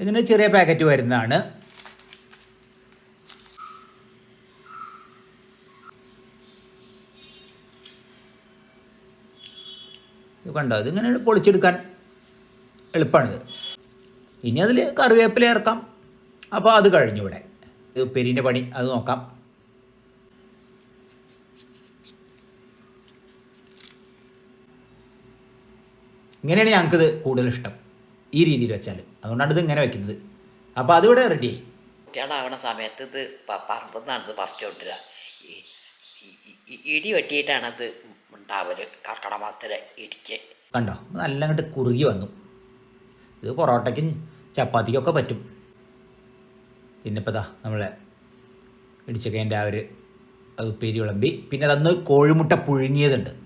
ഇങ്ങനെ ചെറിയ പാക്കറ്റ് വരുന്നതാണ്. കണ്ടോ? ഇതിങ്ങനെ പൊളിച്ചെടുക്കാൻ എളുപ്പമാണിത്. ഇനി അതിൽ കറിവേപ്പില ചേർക്കാം. അപ്പോൾ അത് കഴിഞ്ഞു ഇവിടെ. ഇത് പെരിന്റെ പണി അത് നോക്കാം. ഇങ്ങനെയാണ് ഞങ്ങൾക്കിത് കൂടുതൽ ഇഷ്ടം. ഈ രീതിയിൽ വെച്ചാൽ. അതുകൊണ്ടാണ് ഇത് ഇങ്ങനെ വെക്കുന്നത്. അപ്പോൾ അതിവിടെ റെഡിയായി കുട്ടികളാവണ സമയത്ത് ഇത് പറമ്പെന്നാണ് ഇത് ഫസ്റ്റ് ഈ- ഇടി വെട്ടിയിട്ടാണ് ഇത് ഉണ്ടാവൽ. കർക്കട മാസത്തിലെ ഇടിക്ക്. കണ്ടോ? നല്ല അങ്ങോട്ട് കുറുകി വന്നു. ഇത് പൊറോട്ടയ്ക്കും ചപ്പാത്തിക്കൊക്കെ പറ്റും. പിന്നെ ഇപ്പതാ ദാ നമ്മളെ ഇടിച്ചക്കേന്റെ ആ ഒരു അത് ഉപ്പേരി വിളമ്പി. പിന്നെ അതന്ന് കോഴിമുട്ട പുഴുങ്ങിയതുണ്ട്.